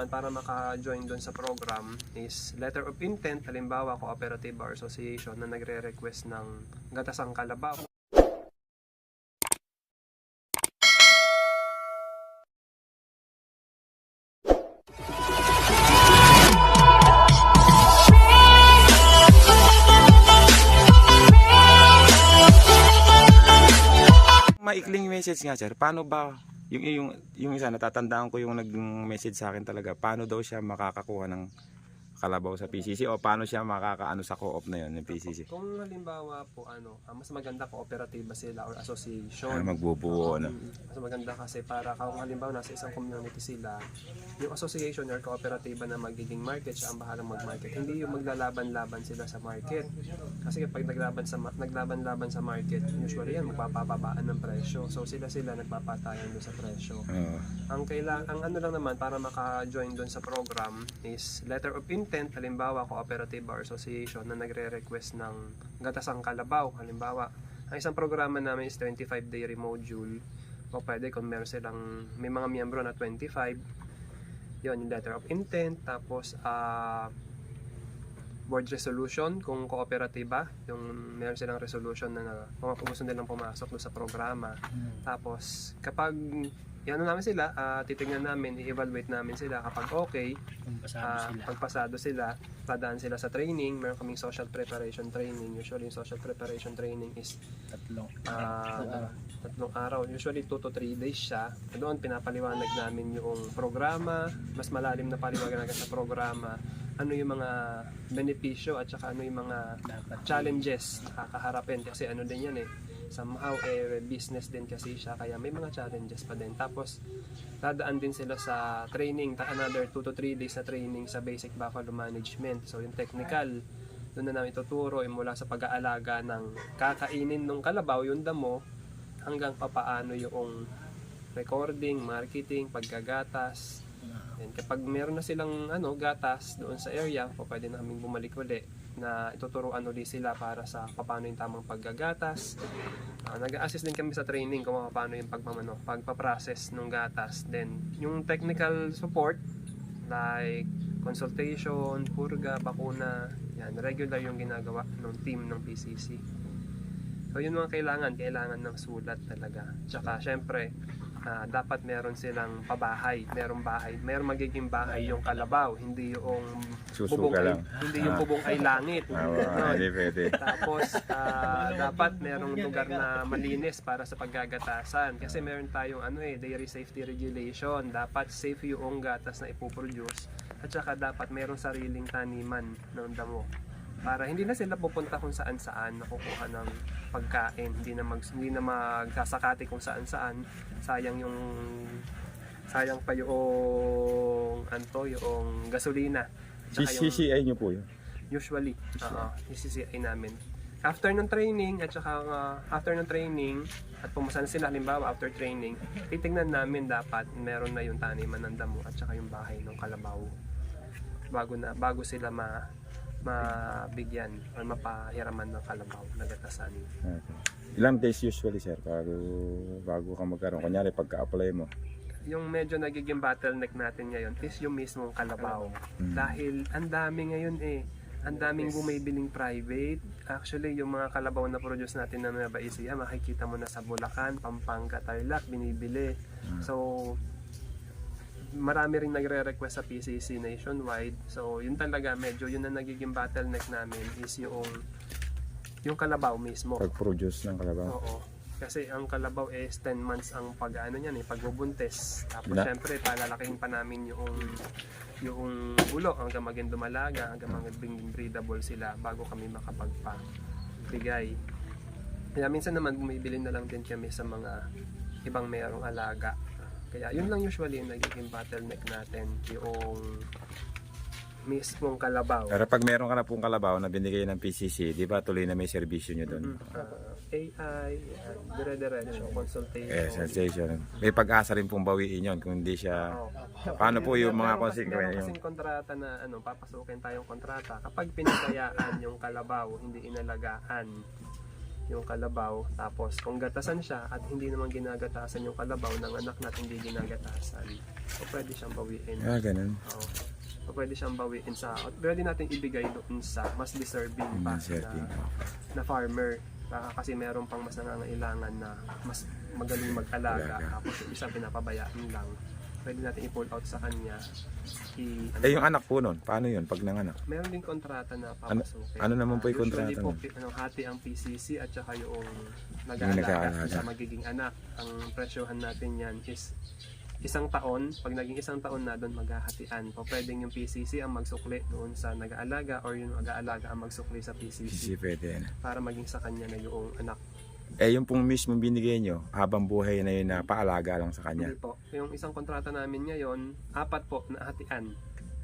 naman para maka-join doon sa program is letter of intent, halimbawa cooperative or association na nagre-request ng gatasang kalabaw. Maikling message nga sir, paano ba yung yung yung isa natatandaan ko yung nag-message sa akin talaga, paano daw siya makakakuha ng kalabaw sa PCC o paano siya makakaano sa co-op na yun ng PCC? Kung halimbawa po ano, ah, mas maganda kooperatiba sila or association. Ah, magbubuo na. Mas maganda kasi para kung halimbawa nasa isang community sila, yung association or kooperatiba na magiging market, siya ang bahalang mag-market. Hindi yung maglalaban-laban sila sa market. Kasi kapag naglaban sa naglaban-laban sa market, usually yan magpapababaan ng presyo. So sila sila nagpapatayan doon sa presyo. Oo. Ang kailang ang ano lang naman para maka-join doon sa program is letter of intent, halimbawa cooperative or association na nagre-request ng gatasang kalabaw, halimbawa. Ang isang programa namin is 25 day remodule. O pwede kung meron silang may mga miyembro na 25. Yon yung letter of intent tapos ah board resolution kung kooperatiba, yung meron silang resolution na, na kung gusto nilang pumasok doon sa programa. Tapos, kapag yan namin sila, ah, titingnan namin, i-evaluate namin sila kapag okay, Kung pasado ah, sila. pagpasado sila, dadaan sila sa training, meron kaming social preparation training. Usually, yung social preparation training is Tatlong. ah, Tatlong araw. tatlong araw. Usually 2 to 3 days siya. Doon pinapaliwanag namin yung programa, mas malalim na paliwanag sa programa, ano yung mga benepisyo at saka ano yung mga Dapat. challenges na kakaharapin. Kasi ano din yan eh somehow eh business din kasi siya kaya may mga challenges pa din. Tapos dadaan din sila sa training another 2 to 3 days na training sa basic buffalo management. So yung technical doon na namin tuturo yung mula sa pag-aalaga ng kakainin ng kalabaw yung damo hanggang papaano yung recording, marketing, paggagatas Yan, kapag meron na silang ano, gatas doon sa area, po pwede na kaming bumalik uli na ituturuan ulit sila para sa paano yung tamang paggagatas. Ah, nag-assist din kami sa training kung paano yung pagpamano, pagpa-process ng gatas. Then, yung technical support like consultation, purga, bakuna, yan, regular yung ginagawa ng team ng PCC. So yun mga kailangan, kailangan ng sulat talaga. Tsaka syempre, ah, dapat meron silang pabahay, merong bahay, merong magiging bahay yung kalabaw, hindi yung Susuka bubong ay, hindi yung Ah. bubong ay langit. Ah, hindi pwede. Tapos ah, dapat merong lugar na malinis para sa paggagatasan kasi meron tayong ano eh dairy safety regulation. Dapat safe yung gatas na ipoproduce at saka dapat merong sariling taniman ng damo para hindi na sila pupunta kung saan saan nakukuha ng pagkain. Hindi na mag hindi na magkasakati kung saan saan. Sayang yung sayang pa yung anto yung gasolina. Tsaka yung- CCI nyo po yun. Usually, oo, CCCI namin. After ng training at saka uh, after ng training at pumasa na sila halimbawa after training, titingnan namin dapat meron na yung taniman ng damo at saka yung bahay ng kalabaw. Bago na bago sila ma mabigyan or mapahiraman ng kalabaw na gatasan. Okay. Ilang days usually sir bago bago ka magkaroon? Kunyari pagka-apply mo. Yung medyo nagiging bottleneck natin ngayon is yung mismong kalabaw. Mm. Dahil ang dami ngayon eh. Ang daming bumibiling private. Actually, yung mga kalabaw na produce natin na Nueva Ecija, makikita mo na sa Bulacan, Pampanga, Tarlac, binibili. So, marami rin nagre-request sa PCC nationwide. So, yun talaga, medyo yun na nagiging bottleneck namin is yung yung kalabaw mismo. Pag-produce ng kalabaw. Oo. Kasi ang kalabaw is 10 months ang pag-ano niyan eh, pagbubuntis. Tapos Na- syempre palalakihin pa namin yung yung ulo hanggang maging dumalaga, hanggang maging breedable sila bago kami makapagpa-bigay. Kaya minsan naman bumibili na lang din kami sa mga ibang merong alaga. Kaya yun lang usually yung nagiging bottleneck natin, yung mismong kalabaw. Pero pag meron ka na pong kalabaw na binigay ng PCC, di ba tuloy na may serbisyo nyo doon? Ah, AI, yan, dire-diretso, consultation. Eh, sensation. May pag-asa rin pong bawiin yun kung hindi siya... Oo. Paano po yung mga consequence? Meron kasing kontrata na ano, papasukin tayong kontrata. Kapag pinatayaan yung kalabaw, hindi inalagaan, yung kalabaw. Tapos kung gatasan siya at hindi naman ginagatasan yung kalabaw ng anak natin hindi ginagatasan, so pwede siyang bawiin. Ah, ganun. Oo. So, pwede siyang bawiin sa, at pwede natin ibigay doon sa mas deserving pa Deserving. na, na farmer. Baka kasi meron pang mas nangangailangan na mas magaling mag-alaga. Alaga. Tapos yung isa pinapabayaan lang. Pwede natin i-pull out sa kanya. I, ano, Eh, yung anak po nun, paano yun pag nanganak? meron din kontrata na Ano- papasukin. ano naman po yung Usually kontrata po, nun? pi- ano, hati ang PCC at saka yung nag-aalaga nag-aalaga. sa magiging anak. Ang presyohan natin yan is isang taon, pag naging isang taon na doon maghahatian. Po pwedeng yung PCC ang magsukli doon sa nag-aalaga or yung nag-aalaga ang magsukli sa PCC Kasi pwede yan. para maging sa kanya na yung anak. Eh, yung pong mismo binigay nyo, habang buhay na yun na paalaga lang sa kanya. Hindi po. Yung isang kontrata namin ngayon, apat po na hatian.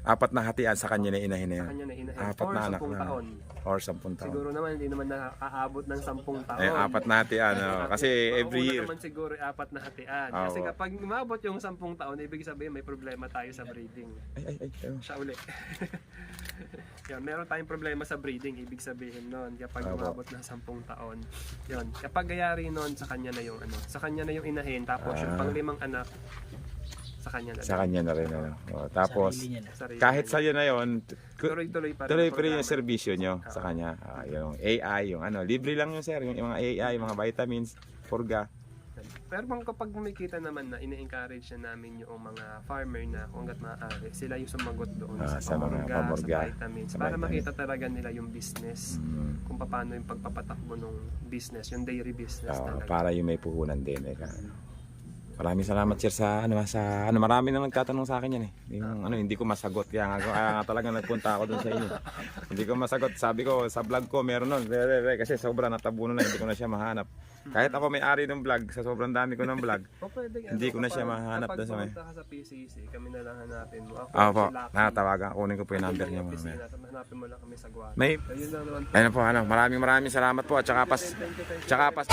Apat na hatian sa kanya na inahin na Sa yun. kanya na inahin. Apat or na anak 10 na. taon. Or sampung taon. Siguro naman hindi naman nakakaabot ng 10 taon. Eh, apat na hatian. oh. Kasi every year. naman siguro apat na hatian. Oo. Kasi kapag umabot yung 10 taon, ibig sabihin may problema tayo sa breeding. Ay, ay, ay. ay. Siya uli. Yan, meron tayong problema sa breeding, ibig sabihin nun, kapag Opo. umabot ng 10 taon. Yun, kapag gayari nun, sa kanya na yung ano, sa kanya na yung inahin, tapos yung Ah. panglimang anak, sa kanya na. Sa kanya na rin. Ano. Oh, tapos, Sarili niya na. Sarili kahit sa'yo na yun, ku- tuloy-tuloy pa rin tuloy pa rin yung programa. serbisyo nyo sa kanya. Ah, yung AI, yung ano, libre lang yun sir. Yung, yung mga AI, mga vitamins, purga. Pero bang kapag kumikita naman na ini-encourage na namin yung mga farmer na kung hanggat maaari, sila yung sumagot doon Ah, sa, sa mga pamorga, pamorga, sa vitamins, sa para makita talaga nila yung business, Mm. kung paano yung pagpapatakbo ng business, yung dairy business Ah, talaga. para yung may puhunan din. Eh. Maraming salamat sir sa ano sa ano marami nang nagtatanong sa akin yan eh. Yung ano hindi ko masagot kaya nga, kaya nga talaga nagpunta ako doon sa inyo. hindi ko masagot. Sabi ko sa vlog ko meron nun. Re, re, re, kasi sobrang natabunan na hindi ko na siya mahanap. Kahit ako may ari ng vlog sa sobrang dami ko ng vlog. O pwede, Hindi ko na siya kapag- mahanap kapag doon sa may- pumunta ka sa PCC, kami na lang hanapin mo. Ako, Ah po, natawagan kunin ko po yung number niya hanapin mo lang kami sa Guwata. May Ayun lang naman po. ano po ano, maraming maraming salamat po at saka pas tsaka pas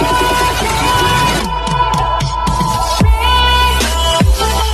Oh,